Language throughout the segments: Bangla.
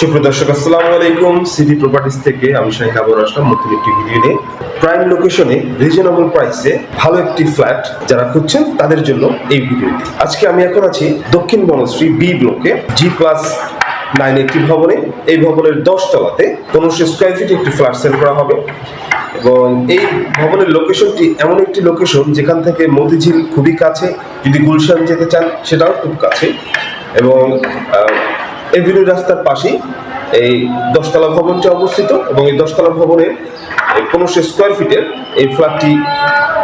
সুপ্রিয় দর্শক, আসসালামু আলাইকুম। সিটি প্রপার্টিস থেকে আমি শাহিন আবর আসলাম নতুন একটি ভিডিও নিয়ে প্রাইম লোকেশনে রিজনেবল প্রাইসে ভালো একটি ফ্ল্যাট যারা খুঁজছেন, তাদের জন্য এই ভিডিওটি আজকে আমি এখন আছি দক্ষিণ বনশ্রী বি ব্লকে জি প্লাস নাইন একটি ভবনে। এই ভবনের দশ তলাতে পনেরোশো স্কোয়ার ফিট একটি ফ্ল্যাট সেল করা হবে। এবং এই ভবনের লোকেশনটি এমন একটি লোকেশন যেখান থেকে মতিঝিল খুবই কাছে। যদি গুলশান যেতে চান, সেটাও খুব কাছে। এবং এভিনিউ রাস্তার পাশেই এই দশতলা ভবনটি অবস্থিত এবং এই দশতলা ভবনের পনেরোশো স্কোয়ার ফিটের এই ফ্ল্যাটটি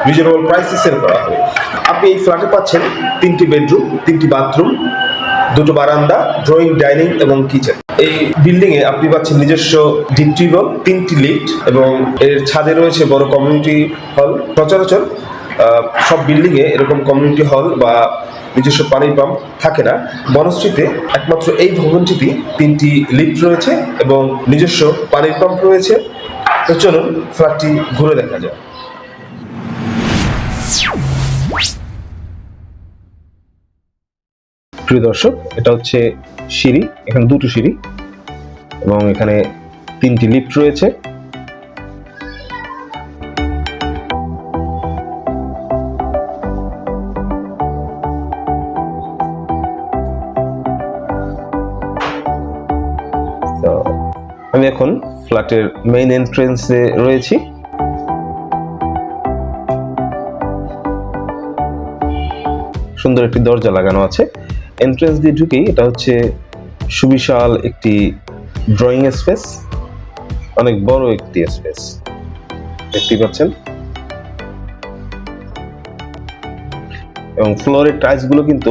রিজনেবল প্রাইসে সেল করা হবে আপনি এই ফ্ল্যাটে পাচ্ছেন তিনটি বেডরুম তিনটি বাথরুম দুটো বারান্দা ড্রয়িং ডাইনিং এবং কিচেন এই বিল্ডিং এ আপনি পাচ্ছেন নিজস্ব ডিপ টিউবওয়েল তিনটি লিফট এবং এর ছাদে রয়েছে বড় কমিউনিটি হল সচরাচর সব বিল্ডিং এ এরকম কমিউনিটি হল বা নিজস্ব পানির পাম্প থাকে না। বনশ্রীতে একমাত্র এই ভবনটিতে তিনটি লিফট রয়েছে এবং নিজস্ব পানির পাম্প রয়েছে। তো চলুন ফ্ল্যাটটি ঘুরে দেখা যায় প্রিয় দর্শক, এটা হচ্ছে সিঁড়ি, এখানে দুটো সিঁড়ি এবং এখানে তিনটি লিফট রয়েছে। আমি এখন ফ্ল্যাটের মেইন এন্ট্রেন্সে রয়েছি। সুন্দর একটি দরজা লাগানো আছে। এন্ট্রেন্স দিয়ে ঢুকেই এটা হচ্ছে সুবিশাল একটি ড্রয়িং স্পেস অনেক বড় একটি স্পেস দেখতেই পাচ্ছেন। এবং ফ্লোরের টাইলসগুলো কিন্তু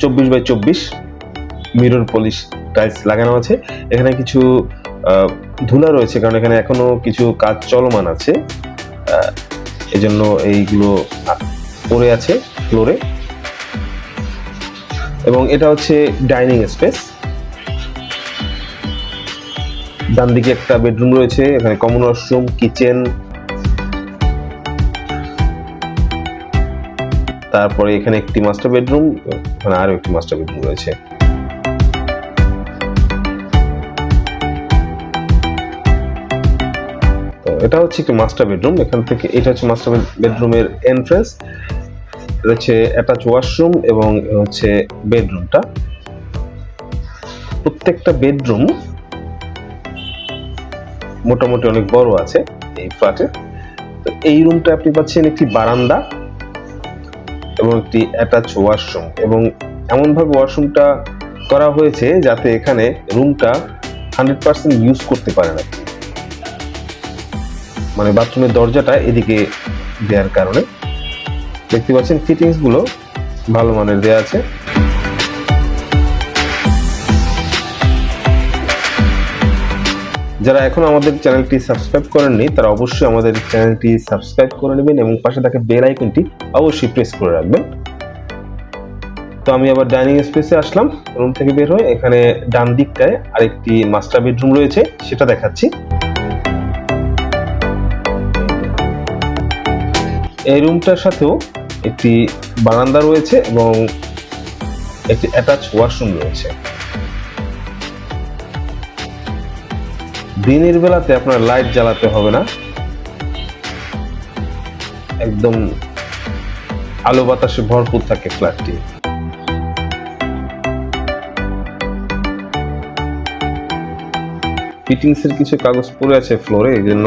চব্বিশ বাই চব্বিশ মিরর পলিশ টাইলস লাগানো আছে। এখানে কিছু ধুলা রয়েছে, কারণ এখানে এখনও কিছু কাজ চলমান আছে। এজন্য এইগুলো পড়ে আছে ফ্লোরে। এবং এটা হচ্ছে ডাইনিং স্পেস। ডান দিকে একটা বেডরুম রয়েছে, এখানে কমন ওয়াশরুম, কিচেন। তারপরে এখানে একটি মাস্টার বেডরুম, এখানে আরও একটি মাস্টার বেডরুম রয়েছে। এটা হচ্ছে একটি মাস্টার বেডরুম এখান থেকে এটা হচ্ছে মাস্টার বেডরুমের এন্ট্রেন্স রয়েছে অ্যাটাচ ওয়াশরুম এবং হচ্ছে বেডরুমটা প্রত্যেকটা বেডরুম মোটামুটি অনেক বড় আছে এই ফ্ল্যাটে তো এই রুমটা আপনি পাচ্ছেন একটি বারান্দা এবং একটি অ্যাটাচ ওয়াশরুম এবং এমনভাবে ওয়াশরুমটা করা হয়েছে যাতে এখানে রুমটা হান্ড্রেড পার্সেন্ট ইউজ করতে পারেন আপনি। মানে বাথরুমের দরজাটা এদিকে দেওয়ার কারণে। দেখতে পাচ্ছেন ফিটিংসগুলো ভালো মানের দেওয়া আছে। যারা এখন আমাদের চ্যানেলটি সাবস্ক্রাইব করেননি, তারা অবশ্যই আমাদের চ্যানেলটি সাবস্ক্রাইব করে নেবেন এবং পাশে থাকা বেল আইকনটি অবশ্যই প্রেস করে রাখবেন। তো আমি আবার ডাইনিং স্পেসে আসলাম, রুম থেকে বের হয়ে এখানে ডান দিকটায় আরেকটি মাস্টার বেডরুম রয়েছে, সেটা দেখাচ্ছি। রুমটার সাথেও একটি বারান্দা রয়েছে এবং একটি অ্যাটাচ ওয়াশরুম রয়েছে। দিনের বেলাতে আপনার লাইট জ্বালাতে হবে না। একদম আলো বাতাসে ভরপুর থাকে ফ্ল্যাটটি ফিটিংস এর কিছু কাগজ পড়ে আছে ফ্লোরে এই জন্য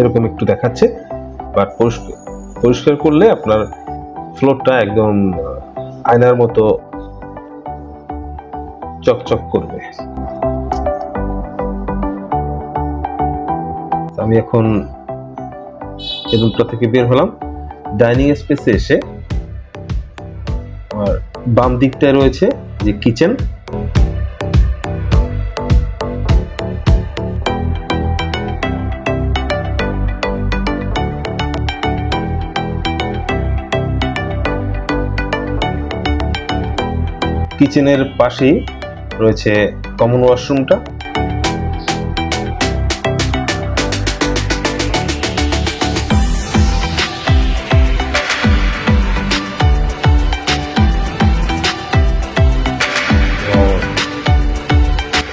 এরকম একটু দেখাচ্ছে। বাট পরিষ্কার করলে আপনার ফ্লোরটা একদম আয়নার মতো চকচক করবে। আমি এখন রুমটা থেকে বের হলাম। ডাইনিং স্পেসে এসে আর বাম দিকটায় রয়েছে যে কিচেন। কিচেনের পাশেই রয়েছে কমন ওয়াশরুমটা।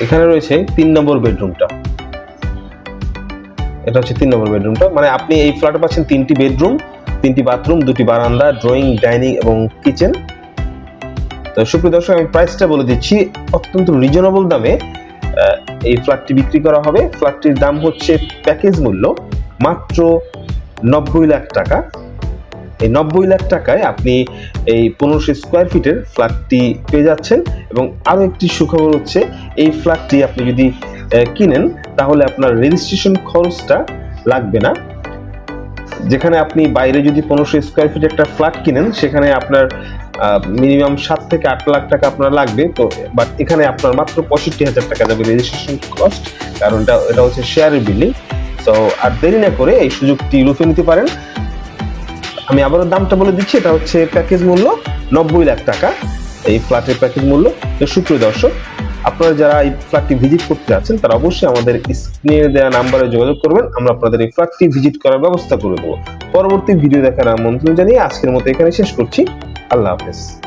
এখানে রয়েছে তিন নম্বর বেডরুমটা। এটা হচ্ছে তিন নম্বর বেডরুমটা। মানে আপনি এই ফ্ল্যাটে পাচ্ছেন তিনটি বেডরুম, তিনটি বাথরুম, দুটি বারান্দা, ড্রয়িং, ডাইনিং এবং কিচেন। তো সুপ্রিয় দর্শক, আমি প্রাইসটা বলে দিচ্ছি। অত্যন্ত রিজনেবল দামে এই ফ্ল্যাটটি বিক্রি করা হবে। ফ্ল্যাটটির দাম হচ্ছে প্যাকেজ মূল্য মাত্র নব্বই লাখ টাকা। এই নব্বই লাখ টাকায় আপনি এই পনেরোশো স্কোয়ার ফিটের ফ্ল্যাটটি পেয়ে যাচ্ছেন এবং আরও একটি সুখবর হচ্ছে, এই ফ্ল্যাটটি আপনি যদি কিনেন, তাহলে আপনার রেজিস্ট্রেশন খরচটা লাগবে না। যেখানে আপনি বাইরে যদি পনেরোশো স্কোয়ার ফিট একটা ফ্ল্যাট কিনেন, সেখানে আপনার মিনিমাম সাত থেকে আট লাখ টাকা আপনার লাগবে। তো বাট এখানে আপনার মাত্র পঁয়ষট্টি হাজার টাকা যাবে রেজিস্ট্রেশন কস্ট কারণ এটা এটা হচ্ছে শেয়ারের বিল্ডিং তো, আর দেরি না করে এই সুযোগটি লুফে নিতে পারেন। আমি আবারও দামটা বলে দিচ্ছি, এটা হচ্ছে প্যাকেজ মূল্য নব্বই লাখ টাকা। এই ফ্ল্যাটের প্যাকেজ মূল্য। তো, সুপ্রিয় দর্শক, আপনারা যারা এই ফ্ল্যাটটি ভিজিট করতে যাচ্ছেন, তারা অবশ্যই আমাদের স্ক্রিনে দেওয়া নাম্বারে যোগাযোগ করবেন। আমরা আপনাদের এই ফ্ল্যাটটি ভিজিট করার ব্যবস্থা করে দেবো। পরবর্তী ভিডিও দেখার আমন্ত্রণ জানিয়ে আজকের মতো এখানে শেষ করছি। আল্লাহ হাফেজ।